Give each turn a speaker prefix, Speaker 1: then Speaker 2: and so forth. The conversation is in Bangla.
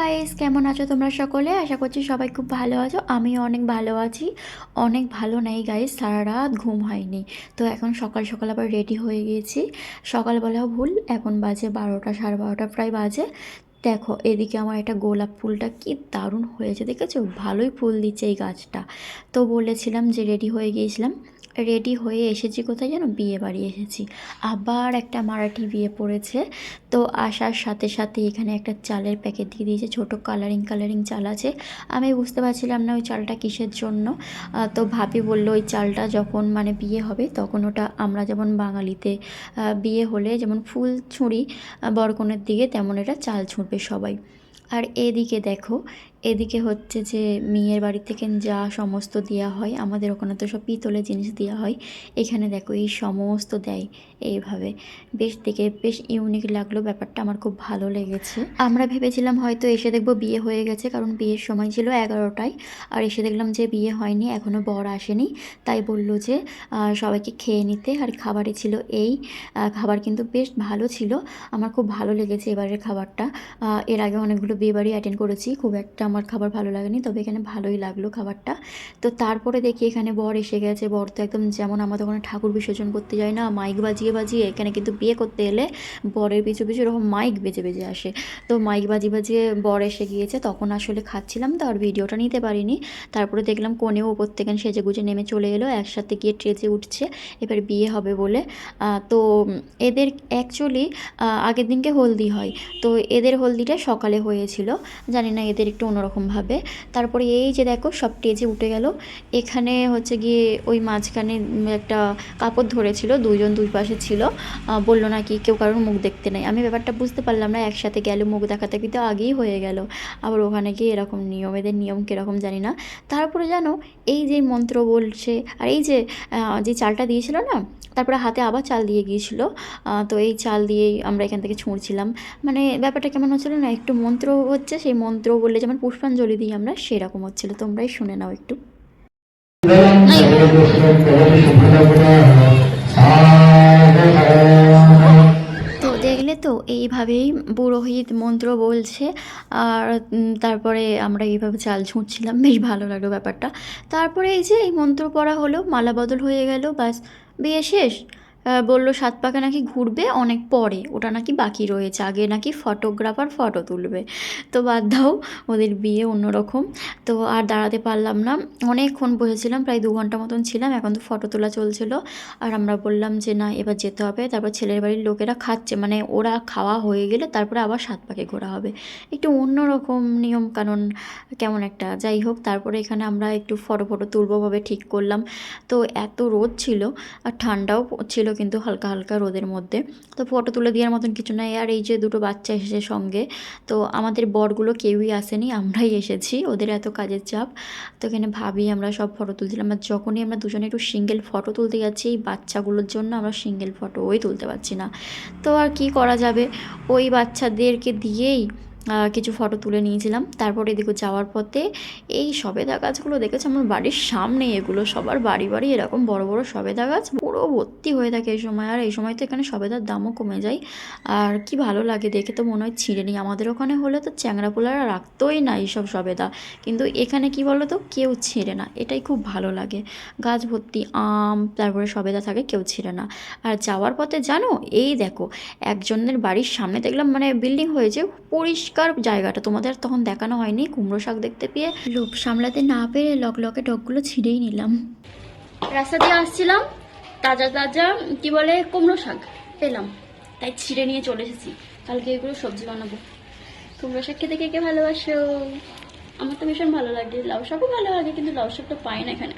Speaker 1: গাইস কেমন আছো তোমরা সকলে? আশা করছি সবাই খুব ভালো আছো। আমি অনেক ভালো আছি। অনেক ভালো নাই গাইস সারা রাত ঘুম হয়নি। তো এখন সকাল সকাল আবার রেডি হয়ে গিয়েছি সকালবেলাও ভুল, এখন বাজে বারোটা, সাড়ে বারোটা, প্রায় বাজে। দেখো, এদিকে আমার একটা গোলাপ ফুলটা কি দারুণ হয়েছে, দেখেছ? ভালোই ফুল দিচ্ছে এই গাছটা। তো বলেছিলাম যে রেডি হয়ে গিয়েছিলাম। রেডি হয়ে এসেছি কোথায় যেন বিয়ে বাড়ি এসেছি। আবার একটা মারাঠি বিয়ে পড়েছে। তো আসার সাথে সাথে এখানে একটা চালের প্যাকেট দিয়ে দিয়েছে, ছোটো কালারিং কালারিং চাল আছে। আমি বুঝতে পারছিলাম না ওই চালটা কিসের জন্য। তো ভাবি বলল, ওই চালটা যখন মানে বিয়ে হবে, তখন ওটা আমরা যেমন বাঙালিতে বিয়ে হলে যেমন ফুল ছুঁড়ি বরকনের দিকে তেমন এটা চাল ছুঁড়বে। সবাই। আর এদিকে দেখো এদিকে হচ্ছে যে মেয়ের বাড়ি থেকে যা সমস্ত দেওয়া হয়, আমাদের ওখানে তো সব পিতলের জিনিস দেওয়া হয়। এখানে দেখো এই সমস্ত দেয় এইভাবে। বেশ দেখে বেশ ইউনিক লাগল, ব্যাপারটা আমার খুব ভালো লেগেছে। আমরা ভেবেছিলাম হয়তো এসে দেখব বিয়ে হয়ে গেছে, কারণ বিয়ের সময় ছিল এগারোটায়। আর এসে দেখলাম যে বিয়ে হয়নি এখনও বর আসেনি। তাই বলল যে সবাইকে খেয়ে নিতে। আর খাবারে ছিল এই খাবার কিন্তু বেশ ভালো ছিল। আমার খুব ভালো লেগেছে এবারের খাবারটা। এর আগে অনেকগুলো বিয়ে বাড়ি অ্যাটেন্ড করেছি, খুব একটা আমার খাবার ভালো লাগেনি, তবে এখানে ভালোই লাগল খাবারটা। তো তারপরে দেখি এখানে বর এসে গেছে। বর তো একদম যেমন আমাদের ওখানে ঠাকুর বিসর্জন করতে যায় না, মাইক বাজিয়ে বাজিয়ে এখানে কিন্তু বিয়ে করতে এলে বরের পিছু পিছু এরকম মাইক বেজে বেজে আসে। তো মাইক বাজিয়ে বাজিয়ে বর এসে গিয়েছে, তখন আসলে খাচ্ছিলাম তো আর ভিডিওটা নিতে পারিনি। তারপরে দেখলাম কোনেও ওপর থেকে সেজে গুজে নেমে চলে এলো, একসাথে গিয়ে ট্রেজে উঠছে, এবার বিয়ে হবে বলে। তো এদের অ্যাকচুয়ালি আগের দিনকে হলদি হয়। তো এদের হলদিটা সকালে হয়েছিল, জানি না এদের একটু অন্যরকমভাবে তারপরে এই যে দেখো, সব টেজে উঠে গেল। এখানে হচ্ছে গিয়ে ওই মাঝখানে একটা কাপড় ধরেছিল, দুইজন দুই পাশে ছিল। বলল নাকি কেউ কারোর মুখ দেখতে নেই। আমি ব্যাপারটা বুঝতে পারলাম না, একসাথে গেল, মুখ দেখাতে কিন্তু আগেই হয়ে গেল। আবার ওখানে গিয়ে এরকম নিয়ম, এদের নিয়ম কীরকম জানি না। তারপরে জানো, এই যে মন্ত্র বলছে, আর এই যে যে চালটা দিয়েছিল না, তারপরে হাতে আবার চাল দিয়ে গিয়েছিল। তো এই চাল দিয়েই আমরা এখান থেকে ছুঁড়ছিলাম। মানে ব্যাপারটা কেমন হচ্ছিল না, একটু মন্ত্র হচ্ছে, সেই মন্ত্র বললে যেমন পুষ্পাঞ্জলি দিই আমরা, সেরকম হচ্ছিল। তোমরাই শুনে নাও একটু। তো দেখলে তো, এইভাবেই পুরোহিত মন্ত্র বলছে, আর তারপরে আমরা এইভাবে চাল ছুঁচ্ছিলাম, বেশ ভালো লাগল ব্যাপারটা। তারপরে এই যে এই মন্ত্র পড়া হলো, মালা বদল হয়ে গেল বাস বিয়ে শেষ। বলল, সাত পাকে নাকি ঘুরবে? অনেক পরে। ওটা নাকি বাকি রয়েছে। আগে নাকি ফটোগ্রাফার ফটো তুলবে। তো বাদ দাও, ওদের বিয়ে অন্যরকম। তো আর দাঁড়াতে পারলাম না। অনেকক্ষণ বসেছিলাম, প্রায় দু ঘণ্টা মতন ছিলাম। এখন তো ফটো তোলা চলছিল। আর আমরা বললাম যে, না, এবার যেতে হবে। তারপর ছেলের বাড়ির লোকেরা খাচ্ছে। মানে ওরা খাওয়া হয়ে গেলে তারপরে আবার সাত পাকে ঘোরা হবে। একটু অন্যরকম নিয়ম কানুন, কেমন একটা। যাই হোক, তারপরে এখানে আমরা একটু ফটো ফটো তুলবো ভাবে ঠিক করলাম। তো এত রোদ ছিল, আর ঠান্ডাও ছিল কিন্তু হালকা হালকা রোদের মধ্যে। তো ফটো তুলে দেওয়ার মতন কিছু নাই। আর এই যে দুটো বাচ্চা এসেছে সঙ্গে, তো আমাদের বরগুলো কেউই আসেনি, আমরাই এসেছি। ওদের এত কাজের চাপ। তো এখানে ভাবি, আমরা সব ফটো তুলছিলাম। আর যখনই আমরা দুজনে একটু সিঙ্গেল ফটো তুলতে যাচ্ছি, এই বাচ্চাগুলোর জন্য আমরা সিঙ্গেল ফটো ওই তুলতে পারছি না। তো আর কি করা যাবে? ওই বাচ্চাদেরকে দিয়েই কিছু ফটো তুলে নিয়েছিলাম। তারপরে এদিকে যাওয়ার পথে এই সবেদা গাছগুলো দেখেছি? আমার বাড়ির সামনে এগুলো সবার বাড়ি বাড়ি এরকম বড় বড় সবেদা গাছ। পুরো ভর্তি হয়ে থাকে এই সময়। আর এই সময় তো এখানে সবেদার দামও কমে যায়। আর কি ভালো লাগে দেখে তো মনে হয় ছিঁড়ে নিই। আমাদের ওখানে হলে তো চ্যাংড়া পোলারা রাখতোই না এইসব সবেদা। কিন্তু এখানে কি বলো তো? কেউ ছিঁড়ে না। এটাই খুব ভালো লাগে। গাছ ভর্তি, আম, তারপরে সবেদা থাকে, কেউ ছিঁড়ে না। আর যাওয়ার পথে জানো? এই দেখো, একজনের বাড়ির সামনে দেখলাম মানে বিল্ডিং হয়েছে, পরিষ্কার জায়গাটা। তোমাদের তখন দেখানো হয়নি, কুমড়ো শাক দেখতে পেয়ে। লোভ সামলাতে না পেরে লক লকে ডগগুলো ছিঁড়েই নিলাম। রাস্তা দিয়ে আসছিলাম, তাজা তাজা, কি বলে, কুমড়ো শাক পেলাম। তাই ছিঁড়ে নিয়ে চলে এসেছি। কালকে এগুলো সবজি বানাবো। কুমড়ো শাক খেতে কে কে ভালোবাসো? আমার তো ভীষণ ভালো লাগে। লাউ শাকও ভালো লাগে, কিন্তু লাউ শাকটা পাই না এখানে।